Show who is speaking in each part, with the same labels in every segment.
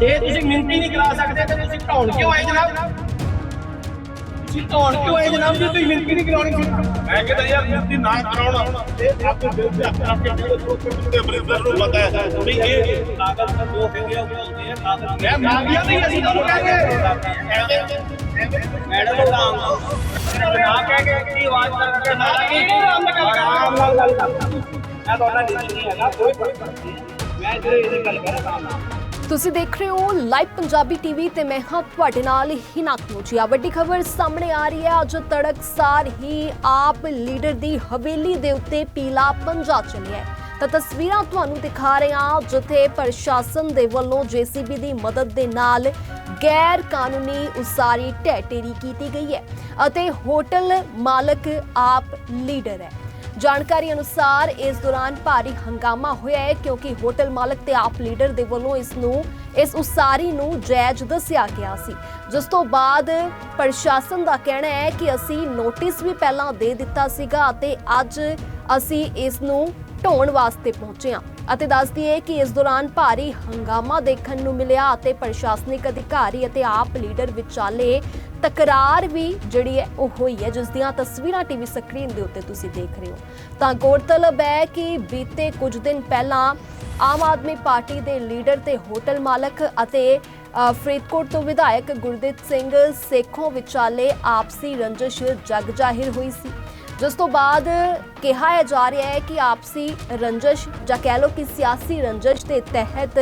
Speaker 1: ਜੇ ਤੁਸੀਂ ਮਿਹਨਤੀ ਨਹੀਂ ਕਰਾ ਸਕਦੇ ਤਾਂ ਤੁਸੀਂ ਢਾਉਣ ਕਿਉਂ ਆਏ ਜਨਾਬ? ਤੁਸੀਂ ਢਾਉਣ ਕਿਉਂ ਆਏ ਜਨਾਬ ਜੇ ਤੁਸੀਂ ਮਿਹਨਤੀ ਨਹੀਂ ਕਰਾਉਣੀ ਸੀ
Speaker 2: ਮੈਂ ਕਹਿੰਦਾ ਯਾਰ ਮਿਹਨਤੀ ਨਾ ਕਰਾਉਣਾ। ਇਹ ਆਪਣੇ ਦਿਲ ਤੇ ਆਪਣੇ ਆਪਣੇ ਦੇ ਬਰਿੰਦਰ ਨੂੰ ਪਤਾ ਹੈ। ਵੀ ਇਹ ਕਾਗਜ਼ ਦਾ ਦੋ ਹੈਗੇ ਆ ਉਹ ਹੁੰਦੇ ਆ ਕਾਗਜ਼
Speaker 1: ਮੈਂ ਮੰਗਿਆ ਨਹੀਂ ਅਸੀਂ ਤੁਹਾਨੂੰ ਕਹਿ ਕੇ
Speaker 2: ਮੈਡਮ ਨੂੰ ਨਾ ਕਹਿ ਕੇ ਕੀ ਆਵਾਜ਼ ਕਰਕੇ ਨਾ
Speaker 1: ਇਹ ਆਰਾਮ ਨਾਲ ਗੱਲ ਕਰ।
Speaker 2: ਆਰਾਮ ਨਾਲ ਗੱਲ ਕਰਦਾ ਮੈਂ ਤੁਹਾਡਾ ਨਹੀਂ ਹੈਗਾ ਕੋਈ ਪ੍ਰੋਬਲਮ ਨਹੀਂ। ਮੈਂ ਜਿਹੜੇ ਇਹਦੀ ਗੱਲ ਕਰ ਰਹਾ ਹਾਂ।
Speaker 3: ਤੁਸੀਂ ਦੇਖ ਰਹੇ ਹੋ ਲਾਈਵ ਪੰਜਾਬੀ ਟੀਵੀ ਤੇ ਮੈਂ ਹਾਂ ਤੁਹਾਡੇ ਨਾਲ ਹਿਨਾ ਕਨੋਜੀਆ ਵੱਡੀ ਖਬਰ ਸਾਹਮਣੇ ਆ ਰਹੀ ਹੈ। ਅੱਜ ਤੜਕਸਾਰ ਹੀ ਆਪ ਲੀਡਰ ਦੀ ਹਵੇਲੀ ਦੇ ਉੱਤੇ ਪੀਲਾ ਪੰਜਾ ਚੱਲਿਆ ਤਾਂ ਤਸਵੀਰਾਂ ਤੁਹਾਨੂੰ ਦਿਖਾ ਰਹੇ ਹਾਂ, ਜਿੱਥੇ ਪ੍ਰਸ਼ਾਸਨ ਦੇ ਵੱਲੋਂ ਜੀਸੀਬੀ ਦੀ ਮਦਦ ਦੇ ਨਾਲ ਗੈਰ ਕਾਨੂੰਨੀ ਉਸਾਰੀ ਢਹਿ ਢੇਰੀ ਕੀਤੀ ਗਈ ਹੈ ਅਤੇ ਹੋਟਲ ਮਾਲਕ ਆਪ ਲੀਡਰ ਹੈ। ਜਾਣਕਾਰੀ ਅਨੁਸਾਰ ਇਸ ਦੌਰਾਨ ਭਾਰੀ ਹੰਗਾਮਾ ਹੋਇਆ ਹੈ ਕਿਉਂਕਿ ਹੋਟਲ ਮਾਲਕ ਤੇ ਆਪ ਲੀਡਰ ਦੇ ਵੱਲੋਂ ਇਸ ਨੂੰ, ਇਸ ਉਸਾਰੀ ਨੂੰ ਜਾਇਜ਼ ਦੱਸਿਆ ਗਿਆ ਸੀ। ਜਿਸ ਤੋਂ ਬਾਅਦ ਪ੍ਰਸ਼ਾਸਨ ਦਾ ਕਹਿਣਾ ਹੈ ਕਿ ਅਸੀਂ ਨੋਟਿਸ ਵੀ ਪਹਿਲਾਂ ਦੇ ਦਿੱਤਾ ਸੀਗਾ ਅਤੇ ਅੱਜ ਅਸੀਂ ਇਸ ਨੂੰ ਢੋਣ ਵਾਸਤੇ ਪਹੁੰਚੇ ਹਾਂ ਅਤੇ ਦੱਸ ਦਈਏ ਕਿ ਇਸ ਦੌਰਾਨ ਭਾਰੀ ਹੰਗਾਮਾ ਦੇਖਣ ਨੂੰ ਮਿਲਿਆ ਅਤੇ ਪ੍ਰਸ਼ਾਸਨਿਕ ਅਧਿਕਾਰੀ ਅਤੇ ਆਪ ਲੀਡਰ ਵਿਚਾਲੇ ਤਕਰਾਰ ਵੀ ਜਿਹੜੀ ਹੈ ਉਹ ਹੋਈ ਹੈ, ਜਿਸ ਦੀਆਂ ਤਸਵੀਰਾਂ ਟੀਵੀ ਸਕਰੀਨ ਦੇ ਉੱਤੇ ਤੁਸੀਂ ਦੇਖ ਰਹੇ ਹੋ। ਤਾਂ ਗੌਰਤਲਬ ਹੈ ਕਿ ਬੀਤੇ ਕੁਝ ਦਿਨ ਪਹਿਲਾਂ ਆਮ ਆਦਮੀ ਪਾਰਟੀ ਦੇ ਲੀਡਰ ਤੇ ਹੋਟਲ ਮਾਲਕ ਅਤੇ ਫਰੀਦਕੋਟ ਤੋਂ ਵਿਧਾਇਕ ਗੁਰਦੀਪ ਸਿੰਘ ਸੇਖੋਂ ਵਿਚਾਲੇ ਆਪਸੀ ਰੰਜਿਸ਼ ਜਗ ਜ਼ਾਹਿਰ ਹੋਈ ਸੀ। ਜਿਸ ਤੋਂ ਬਾਅਦ ਕਿਹਾ ਜਾ ਰਿਹਾ ਹੈ ਕਿ ਆਪਸੀ ਰੰਜਿਸ਼ ਜਾਂ ਕਹਿ ਲਓ ਕਿ ਸਿਆਸੀ ਰੰਜਿਸ਼ ਦੇ ਤਹਿਤ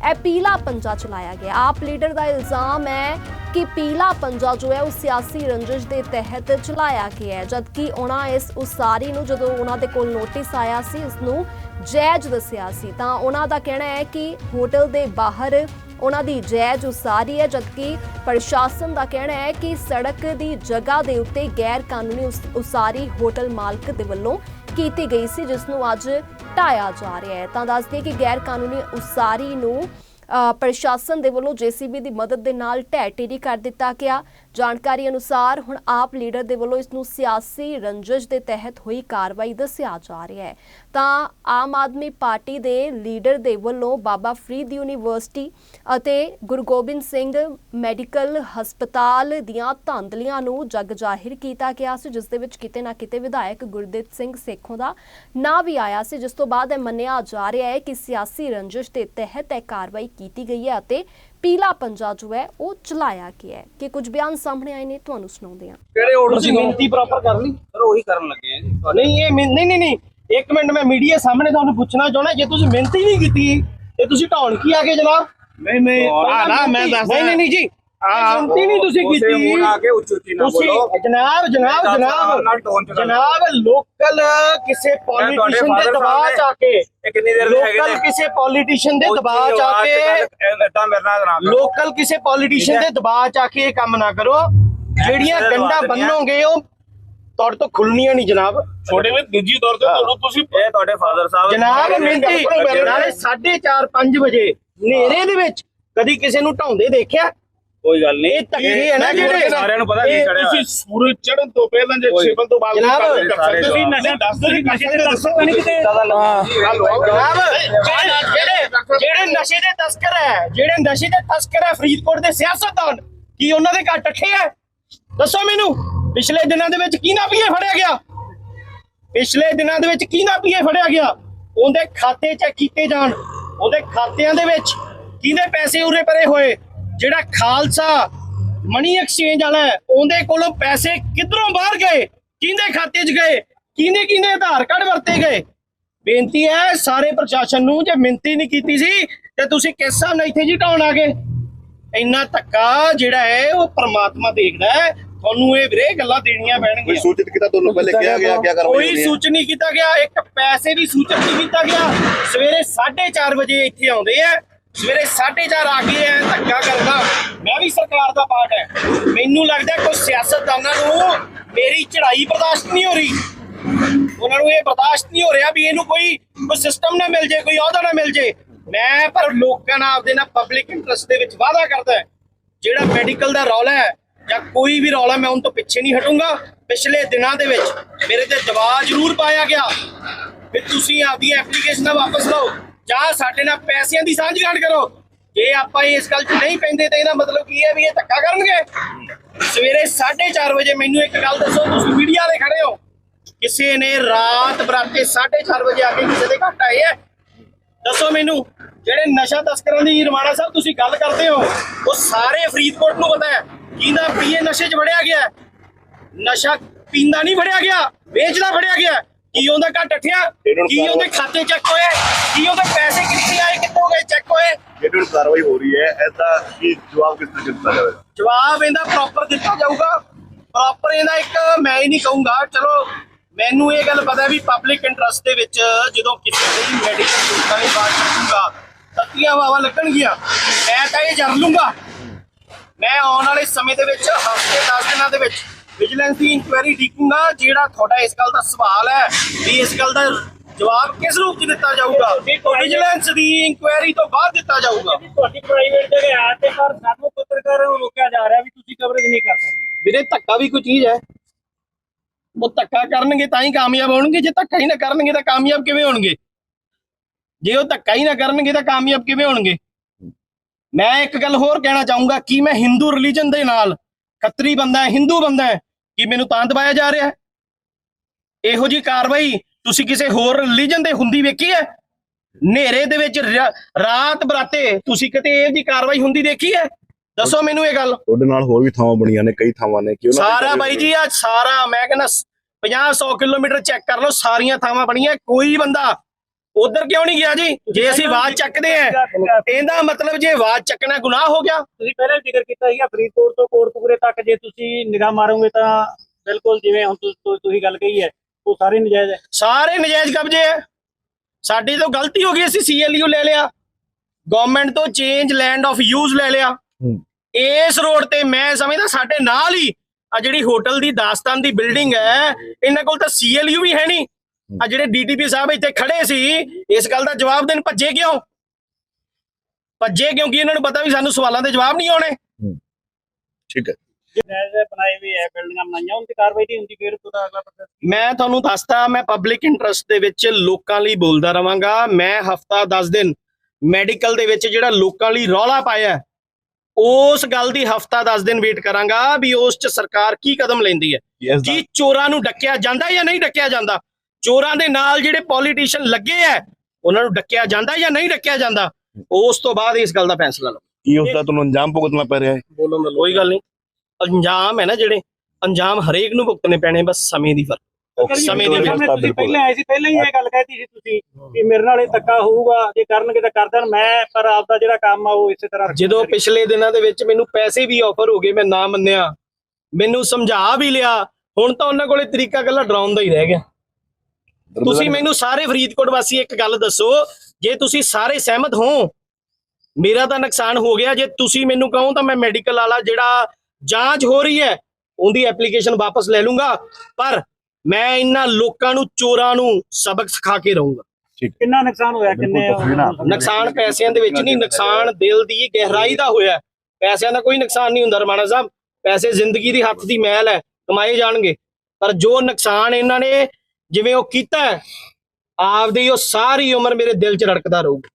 Speaker 3: ਇਹ ਪੀਲਾ ਪੰਜਾ ਚਲਾਇਆ ਗਿਆ। ਆਪ ਲੀਡਰ ਦਾ ਇਲਜ਼ਾਮ ਹੈ ਕਿ ਪੀਲਾ ਪੰਜਾ ਜੋ ਹੈ ਉਹ ਸਿਆਸੀ ਰੰਜਿਸ਼ ਦੇ ਤਹਿਤ ਚਲਾਇਆ ਗਿਆ ਹੈ, ਜਦਕਿ ਉਹਨਾਂ ਇਸ ਉਸਾਰੀ ਨੂੰ ਜਦੋਂ ਉਹਨਾਂ ਦੇ ਕੋਲ ਨੋਟਿਸ ਆਇਆ ਸੀ ਇਸ ਨੂੰ ਜਾਇਜ਼ ਦੱਸਿਆ ਸੀ। ਤਾਂ ਉਹਨਾਂ ਦਾ ਕਹਿਣਾ ਹੈ ਕਿ ਹੋਟਲ ਦੇ ਬਾਹਰ ਉਹਨਾਂ ਦੀ ਜਾਇਜ਼ ਉਸਾਰੀ ਹੈ, ਜਦਕਿ ਪ੍ਰਸ਼ਾਸਨ ਦਾ ਕਹਿਣਾ ਹੈ ਕਿ ਸੜਕ ਦੀ ਜਗ੍ਹਾ ਦੇ ਉੱਤੇ ਗੈਰ ਕਾਨੂੰਨੀ ਉਸਾਰੀ ਹੋਟਲ ਮਾਲਕ ਦੇ ਵੱਲੋਂ ਕੀਤੀ ਗਈ ਸੀ ਜਿਸ ਨੂੰ ਅੱਜ ਢਾਇਆ ਜਾ ਰਿਹਾ ਹੈ। ਤਾਂ ਦੱਸ ਕਿ ਗੈਰ ਕਾਨੂੰਨੀ ਉਸਾਰੀ ਨੂੰ ਅ, ਪ੍ਰਸ਼ਾਸਨ ਦੇ ਵੱਲੋਂ ਜੀਸੀਬੀ ਦੀ ਮਦਦ ਦੇ ਨਾਲ ਢਹਿ ਢੇਰੀ ਕਰ ਦਿੱਤਾ ਗਿਆ। ਜਾਣਕਾਰੀ ਅਨੁਸਾਰ ਹੁਣ ਆਪ ਲੀਡਰ ਦੇ ਵੱਲੋਂ ਇਸ ਨੂੰ ਸਿਆਸੀ ਰੰਜਿਸ਼ ਦੇ ਤਹਿਤ ਹੋਈ ਕਾਰਵਾਈ ਦੱਸਿਆ ਜਾ ਰਿਹਾ ਹੈ। ਤਾਂ ਆਮ ਆਦਮੀ ਪਾਰਟੀ ਦੇ ਲੀਡਰ ਦੇ ਵੱਲੋਂ ਬਾਬਾ ਫਰੀਦ ਯੂਨੀਵਰਸਿਟੀ ਅਤੇ ਗੁਰੂ ਗੋਬਿੰਦ ਸਿੰਘ ਮੈਡੀਕਲ ਹਸਪਤਾਲ ਦੀਆਂ ਧਾਂਦਲੀਆਂ ਨੂੰ ਜਗ ਜ਼ਾਹਿਰ ਕੀਤਾ ਗਿਆ ਸੀ, ਜਿਸ ਦੇ ਵਿੱਚ ਕਿਤੇ ਨਾ ਕਿਤੇ ਵਿਧਾਇਕ ਗੁਰਦੀਪ ਸਿੰਘ ਸੇਖੋਂ ਦਾ ਨਾਂ ਵੀ ਆਇਆ ਸੀ, ਜਿਸ ਤੋਂ ਬਾਅਦ ਇਹ ਮੰਨਿਆ ਜਾ ਰਿਹਾ ਹੈ ਕਿ ਸਿਆਸੀ ਰੰਜਿਸ਼ ਦੇ ਤਹਿਤ ਇਹ ਕਾਰਵਾਈ ਕੀਤੀ ਗਈ ਹੈ ਅਤੇ ਪੀਲਾ ਪੰਜਾ ਜੋ ਹੈ ਉਹ ਚਲਾਇਆ ਗਿਆ ਹੈ। ਕਿ ਕੁਝ ਬਿਆਨ ਸਾਹਮਣੇ ਆਏ ਨੇ ਤੁਹਾਨੂੰ ਸੁਣਾਉਂਦੇ ਹਾਂ।
Speaker 1: ਕਿਹੜੇ ਆਰਡਰ ਤੁਸੀਂ ਮਿਹਨਤੀ ਪ੍ਰੋਪਰ ਕਰ ਲਈ।
Speaker 4: ਸਰ ਉਹੀ ਕਰਨ ਲੱਗੇ ਆ ਜੀ।
Speaker 1: ਨਹੀਂ ਇਹ ਮਿਹਨ- ਨਹੀਂ ਨਹੀਂ ਨਹੀਂ। ਇੱਕ ਮਿੰਟ ਮੈਂ ਮੀਡੀਆ ਸਾਹਮਣੇ ਤੁਹਾਨੂੰ ਪੁੱਛਣਾ ਚਾਹੁੰਦਾ ਜੇ ਤੁਸੀਂ ਮਿਹਨਤੀ ਨਹੀਂ ਕੀਤੀ ਤੇ ਤੁਸੀਂ ਢਾਉਣ ਕੀ ਆ ਗਏ ਜਨਾਬ?
Speaker 2: ਨਹੀਂ ਨਹੀਂ। ਆ ਨਾ ਮੈਂ ਦੱਸਦਾ।
Speaker 1: ਨਹੀਂ ਨਹੀਂ ਨਹੀਂ ਜੀ। ਮਿਹਨਤੀ ਨਹੀਂ ਤੁਸੀਂ
Speaker 4: ਉਸੇ
Speaker 1: ਕੀਤੀ।
Speaker 4: ਮੂੰਹ ਆ ਕੇ ਉੱਚੀ ਉੱਚੀ ਨਾ
Speaker 1: ਤੁਸੀਂ
Speaker 4: ਬੋਲੋ।
Speaker 1: ਜਨਾਬ ਜਨਾਬ
Speaker 4: ਮੈਂ
Speaker 1: ਜਨਾਬ
Speaker 4: ਨਾਲ tone ਚ ਗੱਲ
Speaker 1: ਜਨਾਬ ਲੋਕਲ ਕਿਸੇ ਪੋਲੀਟੀਸ਼ੀਅਨ ਦੇ
Speaker 4: father
Speaker 1: ਦਬਾਅ
Speaker 4: ਸਾਹਿਬ
Speaker 1: ਚ ਆ ਕੇ
Speaker 4: ਇਹ ਕਿੰਨੀ ਦੇਰ ਦੇ ਹੈਗੇ
Speaker 1: ਲੋਕਲ
Speaker 4: ਨੇ?
Speaker 1: ਕਿਸੇ ਪੋਲੀਟੀਸ਼ੀਅਨ ਦੇ
Speaker 4: ਉੱਚੀ
Speaker 1: ਦਬਾਅ ਚ ਆ
Speaker 4: ਆਵਾਜ਼
Speaker 1: ਕੇ
Speaker 4: ਗੱਲ- ਏਦਾਂ ਮੇਰੇ ਨਾਲ ਨਾ ਕਰੋ।
Speaker 1: ਲੋਕਲ ਕਿਸੇ ਪੋਲੀਟੀਸ਼ੀਅਨ
Speaker 4: ਠੀਕ
Speaker 1: ਦੇ
Speaker 4: ਹੈ।
Speaker 1: ਦਬਾਅ ਚ ਆ ਕੇ ਇਹ ਕੰਮ ਨਾ ਕਰੋ। ਜਿਹੜੀਆਂ
Speaker 4: ਕਿਸੇ ਦੇ
Speaker 1: ਗੰਡਾ
Speaker 4: ਦਬਾਅ ਚ ਨਹੀਂ ਆ।
Speaker 1: ਬੰਨੋਗੇ ਉਹ ਤੁਹਾਡੇ ਤੋਂ ਖੁੱਲਣੀਆਂ ਨਹੀਂ ਜਨਾਬ।
Speaker 2: ਛੋਟੇ ਵਿੱਚ ਨਿੱਜੀ ਤੌਰ ਤੇ ਤੁਹਾਨੂੰ ਤੁਸੀਂ
Speaker 4: ਇਹ ਤੁਹਾਡੇ ਫਾਦਰ ਸਾਹਿਬ
Speaker 1: ਜਨਾਬ ਮਿੰਤੀ
Speaker 4: ਨਾਲ ਗੱਲ
Speaker 1: ਨਾਲੇ 4:30 5 ਵਜੇ ਹਨੇਰੇ ਦੇ ਵਿੱਚ ਕਦੀ ਕਿਸੇ ਨੂੰ ਢਾਉਂਦੇ ਦੇਖਿਆ?
Speaker 4: ਕੋਈ ਗੱਲ ਨਹੀਂ।
Speaker 1: ਇਹ ਧੱਕੇ ਹੈ ਨਾ ਜਿਹੜੇ
Speaker 4: ਸਾਰਿਆਂ ਨੂੰ ਪਤਾ ਕੀ ਚੜਿਆ
Speaker 2: ਤੁਸੀਂ ਸੂਰਜ ਚੜ੍ਹਨ ਤੋਂ ਪਹਿਲਾਂ ਜੇ। ਛਿਪਣ ਤੋਂ ਬਾਅਦ ਕਰ ਸਕਦੇ
Speaker 4: ਤੁਸੀਂ
Speaker 2: ਨਸ਼ੇ ਦੱਸ ਦੋ ਜੀ ਨਸ਼ੇ ਤੇ ਦੱਸੋ ਨਹੀਂ ਕਿਤੇ।
Speaker 1: ਜਨਾਬ ਜਿਹੜੇ ਜਿਹੜੇ ਨਸ਼ੇ ਦੇ ਤਸਕਰ ਹੈ ਜਿਹੜੇ ਨਸ਼ੇ ਦੇ ਤਸਕਰ ਹੈ ਫਰੀਦਕੋਟ ਦੇ ਸਿਆਸਤਦਾਨ ਕੀ ਉਹਨਾਂ ਦੇ ਘਰ ਟੱਠੇ ਹੈ? ਦੱਸੋ ਮੈਨੂੰ ਪਿਛਲੇ ਦਿਨਾਂ ਦੇ ਵਿੱਚ ਕੀ ਨਾ ਪੀਏ ਫੜਿਆ ਗਿਆ? ਪਿਛਲੇ ਦਿਨਾਂ ਦੇ ਵਿੱਚ ਕੀ ਨਾ ਪੀਏ ਫੜਿਆ ਗਿਆ? ਉਹਦੇ ਖਾਤੇ ਚੈੱਕ ਕੀਤੇ ਜਾਣ। ਉਹਦੇ ਖਾਤਿਆਂ ਦੇ ਵਿੱਚ ਕਿਹਦੇ ਪੈਸੇ ਉਰੇ ਪਰੇ ਹੋਏ? ਜਿਹੜਾ ਖਾਲਸਾ ਮਨੀ ਐਕਸਚੇਂਜ ਵਾਲਾ ਉਹਦੇ ਕੋਲੋਂ ਪੈਸੇ ਕਿੱਧਰੋਂ ਬਾਹਰ ਗਏ? ਕਿਹਦੇ ਖਾਤੇ 'ਚ ਗਏ? ਕਿਹਨੇ ਕਿਹਨੇ ਆਧਾਰ ਕਾਰਡ ਵਰਤੇ ਗਏ? ਬੇਨਤੀ ਹੈ ਸਾਰੇ ਪ੍ਰਸ਼ਾਸਨ ਨੂੰ ਜੇ ਮਿੰਤੀ ਨਹੀਂ ਕੀਤੀ ਸੀ ਤੇ ਤੁਸੀਂ ਕਿਸ ਹਿਸਾਬ ਨਾਲ ਇੱਥੇ ਜੀ ਢਾਉਣ ਆ ਗਏ? ਇੰਨਾ ਧੱਕਾ ਜਿਹੜਾ ਹੈ ਉਹ ਪ੍ਰਮਾਤਮਾ ਦੇਖਦਾ ਹੈ। ਤੁਹਾਨੂੰ ਇਹ ਵੀਰੇ ਗੱਲਾਂ ਦੇਣੀਆਂ
Speaker 5: ਕੋਈ
Speaker 1: ਪੈਣਗੀਆਂ
Speaker 5: ਸੂਚਿਤ ਕੀਤਾ ਤੁਹਾਨੂੰ ਪਹਿਲੇ ਕਿਹਾ ਗਿਆ ਕੀ ਕਰਵਾਈ
Speaker 1: ਕੋਈ? ਸੂਚਨ ਨਹੀਂ ਕੀਤਾ ਗਿਆ। ਇੱਕ ਪੈਸੇ ਵੀ ਸੂਚਨ ਨਹੀਂ ਕੀਤਾ ਗਿਆ। ਸਵੇਰੇ 4:30 ਵਜੇ ਇੱਥੇ ਆਉਂਦੇ ਆ। ਸਵੇਰੇ 4:30 ਆ ਗਏ ਆ ਧੱਕਾ ਕਰਦਾ। ਮੈਂ ਵੀ ਸਰਕਾਰ ਦਾ ਪਾਰਟ ਹੈ ਮੈਨੂੰ ਲੱਗਦਾ ਕੋਈ ਸਿਆਸਤਦਾਨਾਂ ਨੂੰ ਮੇਰੀ ਚੜ੍ਹਾਈ ਬਰਦਾਸ਼ਤ ਨਹੀਂ ਹੋ ਰਹੀ। ਉਹਨਾਂ ਨੂੰ ਇਹ ਬਰਦਾਸ਼ਤ ਨਹੀਂ ਹੋ ਰਿਹਾ ਵੀ ਇਹਨੂੰ ਕੋਈ ਕੋਈ ਸਿਸਟਮ ਨਾ ਮਿਲ ਜੇ, ਕੋਈ ਅਹੁਦਾ ਨਾ ਮਿਲ ਜੇ। ਮੈਂ ਪਰ ਲੋਕਾਂ ਨਾਲ ਆਪਦੇ ਨਾਲ ਪਬਲਿਕ ਇੰਟਰਸਟ ਦੇ ਵਿੱਚ ਵਾਅਦਾ ਕਰਦਾ ਜਿਹੜਾ ਮੈਡੀਕਲ ਦਾ ਰੌਲਾ ਹੈ ਜਾਂ ਕੋਈ ਵੀ ਰੌਲਾ, ਮੈਂ ਉਹਨਾਂ ਤੋਂ ਪਿੱਛੇ ਨਹੀਂ ਹਟੂੰਗਾ। ਪਿਛਲੇ ਦਿਨਾਂ ਦੇ ਵਿੱਚ ਮੇਰੇ ਤੇ ਦਬਾਅ ਜ਼ਰੂਰ ਪਾਇਆ ਗਿਆ। ਵੀ ਤੁਸੀਂ ਆਪਦੀ ਐਪਲੀਕੇਸ਼ਨਾਂ ਵਾਪਸ ਲਓ। ਜਾਂ ਸਾਡੇ ਨਾਲ ਪੈਸਿਆਂ ਦੀ ਸਾਂਝ ਗਾਣ ਕਰੋ। ਜੇ ਆਪਾਂ ਇਸ ਗੱਲ 'ਚ ਨਹੀਂ ਪੈਂਦੇ ਤਾਂ ਇਹਦਾ ਮਤਲਬ ਕੀ ਹੈ ਵੀ ਇਹ ਧੱਕਾ ਕਰਨਗੇ? ਸਵੇਰੇ 4:30 ਵਜੇ ਮੈਨੂੰ ਇੱਕ ਗੱਲ ਦੱਸੋ, ਤੁਸੀਂ ਮੀਡੀਆ ਦੇ ਖੜੇ ਹੋ। ਕਿਸੇ ਨੇ ਰਾਤ ਬਰਾਤੇ 4:30 ਵਜੇ ਆ ਕੇ ਕਿਸੇ ਦੇ ਘਰ ਆਏ ਹੈ? ਦੱਸੋ ਮੈਨੂੰ, ਜਿਹੜੇ ਨਸ਼ਾ ਤਸਕਰਾਂ ਦੀ ਨਿਰਮਾਣਾ ਸਾਹਿਬ ਤੁਸੀਂ ਗੱਲ ਕਰਦੇ ਹੋ, ਉਹ ਸਾਰੇ ਫਰੀਦਕੋਟ ਨੂੰ ਪਤਾ ਹੈ। ਕਿਹਦਾ ਪੀਏ ਨਸ਼ੇ 'ਚ ਵੜਿਆ ਗਿਆ ਨਸ਼ਾ ਪੀਂਦਾ ਨਹੀਂ ਫੜਿਆ ਗਿਆ, ਵੇਚਦਾ ਫੜਿਆ ਗਿਆ ਕੀ ਉਹਦਾ ਘਰ ਟੱਠਿਆ ਕੀ ਉਹਦੇ ਖਾਤੇ ਚੈੱਕ ਹੋਏ? ਕੀ ਉਹਦੇ ਪੈਸੇ ਕਿੱਥੇ ਆਏ ਕਿੱਥੋਂ ਗਏ ਚੈੱਕ ਹੋਏ?
Speaker 5: ਜਿਹੜੀ ਹੁਣ ਕਾਰਵਾਈ ਹੋ ਰਹੀ ਹੈ। ਐਸਾ ਕੀ ਜਵਾਬ ਕਿਸ ਤਰ੍ਹਾਂ ਦਿੱਤਾ ਜਾਵੇ?
Speaker 1: ਜਵਾਬ ਇਹਦਾ ਪ੍ਰੋਪਰ ਦਿੱਤਾ ਜਾਊਗਾ। ਪ੍ਰੋਪਰ ਇਹਦਾ ਇੱਕ ਮੈਂ ਹੀ ਨਹੀਂ ਕਹੂੰਗਾ। ਚਲੋ ਮੈਨੂੰ ਇਹ ਗੱਲ ਪਤਾ ਵੀ ਪਬਲਿਕ ਇੰਟਰਸਟ ਦੇ ਵਿੱਚ ਜਦੋਂ ਕਿਸੇ ਦੀ ਮੈਡੀਕਲ ਸਹੂਲਤਾਂ ਦੀ ਬਾਤ ਕਰੂੰਗਾ ਤੱਤੀਆਂ ਵਾਵਾ ਲੱਗਣਗੀਆਂ। ਮੈਂ ਤਾਂ ਇਹ ਜਰ ਲੂੰਗਾ। ਮੈਂ ਆਉਣ ਵਾਲੇ ਸਮੇਂ ਦੇ ਵਿੱਚ ਹਫ਼ਤੇ 10 ਦਿਨਾਂ ਦੇ ਵਿੱਚ ਵਿਜੀਲੈਂਸ ਦੀ ਇਨਕੁਆਇਰੀ ਡੀਕੂੰਗਾ ਜਿਹੜਾ ਤੁਹਾਡਾ ਇਸ ਗੱਲ ਦਾ ਸਵਾਲ ਹੈ ਵੀ ਇਸ ਗੱਲ ਦਾ ਜਵਾਬ ਕਿਸ ਰੂਪ 'ਚ ਦਿੱਤਾ ਜਾਊਗਾ? ਵਿਜੀਲੈਂਸ ਦੀ ਇਨਕੁਆਇਰੀ ਤੋਂ ਬਾਅਦ ਦਿੱਤਾ ਜਾਊਗਾ।
Speaker 6: ਤੁਹਾਡੀ ਪ੍ਰਾਈਵੇਟ ਜਗ੍ਹਾ ਆ ਤੇ ਪਰ ਸਾਨੂੰ ਪੱਤਰਕਾਰਾਂ ਨੂੰ ਰੋਕਿਆ ਜਾ ਰਿਹਾ ਵੀ ਤੁਸੀਂ ਕਵਰੇਜ ਨਹੀਂ ਕਰ ਸਕਦੇ।
Speaker 1: ਵੀਰੇ ਧੱਕਾ ਵੀ ਕੋਈ ਚੀਜ਼ ਹੈ। ਉਹ ਧੱਕਾ ਕਰਨਗੇ ਤਾਂ ਹੀ ਕਾਮਯਾਬ ਹੋਣਗੇ ਜੇ ਧੱਕਾ ਹੀ ਨਾ ਕਰਨਗੇ ਤਾਂ ਕਾਮਯਾਬ ਕਿਵੇਂ ਹੋਣਗੇ? ਜੇ ਉਹ ਧੱਕਾ ਹੀ ਨਾ ਕਰਨਗੇ ਤਾਂ ਕਾਮਯਾਬ ਕਿਵੇਂ ਹੋਣਗੇ? ਮੈਂ ਇੱਕ ਗੱਲ ਹੋਰ ਕਹਿਣਾ ਚਾਹੂੰਗਾ ਕਿ ਮੈਂ ਹਿੰਦੂ ਰਿਲੀਜਨ ਦੇ ਨਾਲ ਖੱਤਰੀ ਬੰਦਾ ਹੈ ਹਿੰਦੂ ਬੰਦਾ ਹੈ। ਕਿ ਮੈਨੂੰ ਤਾਂ ਦਬਾਇਆ ਜਾ ਰਿਹਾ ਹੈ? ਇਹੋ ਜੀ ਕਾਰਵਾਈ ਤੁਸੀਂ ਕਿਸੇ ਹੋਰ ਰਿਲੀਜਨ ਦੇ ਹੁੰਦੀ ਵੇਖੀ ਹੈ? ਹਨੇਰੇ ਦੇ ਵਿੱਚ ਰਾਤ ਬਰਾਤੇ ਤੁਸੀਂ ਕਿਤੇ ਇਹੋ ਜੀ ਕਾਰਵਾਈ ਹੁੰਦੀ ਦੇਖੀ ਹੈ? ਦੱਸੋ ਮੈਨੂੰ ਇਹ ਗੱਲ।
Speaker 5: ਤੁਹਾਡੇ ਨਾਲ ਹੋਰ ਵੀ ਥਾਵਾਂ ਬਣੀਆਂ ਨੇ ਕਈ ਥਾਵਾਂ ਨੇ ਕਿ ਉਹਨਾਂ ਤੇ
Speaker 1: ਸਾਰਾ ਬਾਈ ਜੀ ਆ ਸਾਰਾ ਮੈਂ ਕਹਿੰਦਾ 50 100 ਕਿਲੋਮੀਟਰ ਚੈੱਕ ਕਰ ਲਓ ਸਾਰੀਆਂ ਥਾਵਾਂ ਬਣੀਆਂ ਕੋਈ ਬੰਦਾ ਉਧਰ ਕਿਉਂ ਨਹੀਂ ਗਿਆ ਜੀ? ਜੇ ਅਸੀਂ ਆਵਾਜ਼ ਚੱਕਦੇ ਆ ਇਹਦਾ ਮਤਲਬ ਜੇ ਆਵਾਜ਼ ਚੱਕਣਾ ਗੁਨਾਹ ਹੋ ਗਿਆ?
Speaker 6: ਤੁਸੀਂ ਪਹਿਲਾਂ ਜ਼ਿਕਰ ਕੀਤਾ ਸੀਗਾ ਫਰੀਦਕੋਟ ਤੋਂ ਕੋਟਪੂਰੇ ਤੱਕ ਜੇ ਤੁਸੀਂ ਨਿਗਾਹ ਮਾਰੋਗੇ ਤਾਂ ਬਿਲਕੁਲ ਜਿਵੇਂ ਹੁਣ ਤੁਸੀਂ ਗੱਲ ਕਹੀ ਹੈ ਉਹ ਸਾਰੇ ਨਜਾਇਜ਼ ਹੈ।
Speaker 1: ਸਾਰੇ ਨਜਾਇਜ਼ ਕਬਜ਼ੇ ਆ ਸਾਡੀ ਤੋਂ ਗਲਤੀ ਹੋ ਗਈ ਅਸੀਂ ਸੀਐਲਯੂ ਲੈ ਲਿਆ। ਗਵਰਨਮੈਂਟ ਤੋਂ ਚੇਂਜ ਲੈਂਡ ਆਫ ਯੂਜ਼ ਲੈ ਲਿਆ। ਇਸ ਰੋਡ ਤੇ ਮੈਂ ਸਮਝਦਾ ਸਾਡੇ ਨਾਲ ਹੀ ਆ ਜਿਹੜੀ ਹੋਟਲ ਦੀ ਦਾਸਤਾਨ ਦੀ ਬਿਲਡਿੰਗ ਹੈ ਇਹਨਾਂ ਕੋਲ ਤਾਂ ਸੀਐਲਯੂ ਵੀ ਹੈ ਨਹੀਂ। ਆ ਜਿਹੜੇ ਡੀਟੀਪੀ ਸਾਹਿਬ ਇੱਥੇ ਖੜੇ ਸੀ ਇਸ ਗੱਲ ਦਾ ਜਵਾਬ ਦੇਣ ਭੱਜੇ ਕਿਉਂ? ਭੱਜੇ ਕਿਉਂਕਿ ਇਹਨਾਂ ਨੂੰ ਪਤਾ ਵੀ ਸਾਨੂੰ ਸਵਾਲਾਂ ਦੇ ਜਵਾਬ ਨਹੀਂ ਆਉਣੇ?
Speaker 5: ਠੀਕ ਹੈ।
Speaker 1: ਮੈਂ ਤੁਹਾਨੂੰ ਦੱਸਦਾ ਮੈਂ ਪਬਲਿਕ ਇੰਟਰਸਟ ਦੇ ਵਿੱਚ ਲੋਕਾਂ ਲਈ ਬੋਲਦਾ ਰਵਾਂਗਾ। ਮੈਂ ਹਫਤਾ 10 ਦਿਨ ਮੈਡੀਕਲ ਦੇ ਵਿੱਚ ਜਿਹੜਾ ਲੋਕਾਂ ਲਈ ਰੌਲਾ ਪਾਇਆ ਉਸ ਗੱਲ ਦੀ ਹਫਤਾ 10 ਦਿਨ ਵੇਟ ਕਰਾਂਗਾ ਵੀ ਉਸ 'ਚ ਸਰਕਾਰ ਕੀ ਕਦਮ ਲੈਂਦੀ ਹੈ। ਕੀ ਚੋਰਾਂ ਨੂੰ ਡੱਕਿਆ ਜਾਂਦਾ ਜਾਂ ਨਹੀਂ ਡੱਕਿਆ ਜਾਂਦਾ? ਚੋਰਾਂ ਦੇ ਨਾਲ ਜਿਹੜੇ ਪੋਲੀਟੀਸ਼ੀਅਨ ਲੱਗੇ ਆ ਉਹਨਾਂ ਨੂੰ ਡੱਕਿਆ ਜਾਂਦਾ ਜਾਂ ਨਹੀਂ ਡੱਕਿਆ ਜਾਂਦਾ? ਉਸ ਤੋਂ ਬਾਅਦ ਇਸ ਗੱਲ ਦਾ ਫੈਸਲਾ ਲਓ।
Speaker 5: ਕੀ ਉਸ ਦਾ ਤੁਹਾਨੂੰ ਅੰਜਾਮ ਭੁਗਤਣਾ ਪੈ ਰਿਹਾ ਹੈ?
Speaker 1: ਬੋਲਣ ਦਾ ਕੋਈ ਗੱਲ ਨਹੀਂ। ਅੰਜਾਮ ਹੈ ਨਾ ਜਿਹੜੇ ਅੰਜਾਮ ਹਰੇਕ ਨੂੰ ਭੁਗਤਣੇ ਪੈਣੇ ਬਸ ਸਮੇਂ ਦੀ ਫ਼ਰਕ। ਸਮੇਂ ਦੇ
Speaker 6: ਤੁਸੀਂ ਪਹਿਲਾਂ ਆਏ ਸੀ ਪਹਿਲਾਂ ਹੀ ਇਹ ਗੱਲ ਕਹਿਤੀ ਸੀ ਤੁਸੀਂ ਕਿ ਮੇਰੇ ਨਾਲ ਇਹ ਧੱਕਾ ਹੋਊਗਾ ਜੇ ਕਰਨਗੇ ਤਾਂ ਕਰ ਦੇਣ। ਮੈਂ ਪਰ ਆਪਦਾ ਜਿਹੜਾ ਕੰਮ ਆ ਉਹ ਇਸੇ ਤਰ੍ਹਾਂ
Speaker 1: ਜਦੋਂ ਪਿਛਲੇ ਦਿਨਾਂ ਦੇ ਵਿੱਚ ਮੈਨੂੰ ਪੈਸੇ ਵੀ ਆਫਰ ਹੋ ਗਏ ਮੈਂ ਨਾ ਮੰਨਿਆ। ਮੈਨੂੰ ਸਮਝਾ ਵੀ ਲਿਆ। ਹੁਣ ਤਾਂ ਉਹਨਾਂ ਕੋਲੇ ਤਰੀਕਾ ਗੱਲਾਂ ਡਰਾਉਣ ਦਾ ਹੀ ਰਹਿ ਗਿਆ। ਤੁਸੀਂ ਮੈਨੂੰ ਸਾਰੇ ਫਰੀਦਕੋਟ ਵਾਸੀ ਇੱਕ ਗੱਲ ਦੱਸੋ ਜੇ ਤੁਸੀਂ ਸਾਰੇ ਸਹਿਮਤ ਹੋ ਮੇਰਾ ਤਾਂ ਨੁਕਸਾਨ ਹੋ ਗਿਆ ਜੇ ਤੁਸੀਂ ਮੈਨੂੰ ਕਹੋ ਤਾਂ ਮੈਂ ਮੈਡੀਕਲ ਵਾਲਾ ਜਿਹੜਾ ਜਾਂਚ ਹੋ ਰਹੀ ਹੈ ਉਹਦੀ ਐਪਲੀਕੇਸ਼ਨ ਵਾਪਸ ਲੈ ਲੂੰਗਾ ਪਰ ਮੈਂ ਇਹਨਾਂ ਲੋਕਾਂ ਨੂੰ ਚੋਰਾਂ ਨੂੰ ਸਬਕ ਸਿਖਾ ਕੇ ਰਹੂੰਗਾ।
Speaker 6: ਕਿੰਨਾ ਨੁਕਸਾਨ ਹੋਇਆ ਕਿੰਨੇ
Speaker 1: ਨੁਕਸਾਨ ਪੈਸਿਆਂ ਦੇ ਵਿੱਚ ਨਹੀਂ ਨੁਕਸਾਨ ਦਿਲ ਦੀ ਗਹਿਰਾਈ ਦਾ ਹੋਇਆ। ਹੈ। ਪੈਸਿਆਂ ਦਾ ਕੋਈ ਨੁਕਸਾਨ ਨਹੀਂ ਹੁੰਦਾ ਰਮਾਣਾ ਸਾਹਿਬ। ਪੈਸੇ ਜ਼ਿੰਦਗੀ ਦੀ ਹੱਥ ਦੀ ਮੈਲ ਹੈ ਕਮਾਏ ਜਾਣਗੇ। ਪਰ ਜੋ ਨੁਕਸਾਨ ਇਹਨਾਂ ਨੇ ਜਿਵੇਂ ਉਹ ਕੀਤਾ ਆਪਦੀ ਉਹ ਸਾਰੀ ਉਮਰ ਮੇਰੇ ਦਿਲ 'ਚ ਰੜਕਦਾ ਰਹੂਗਾ।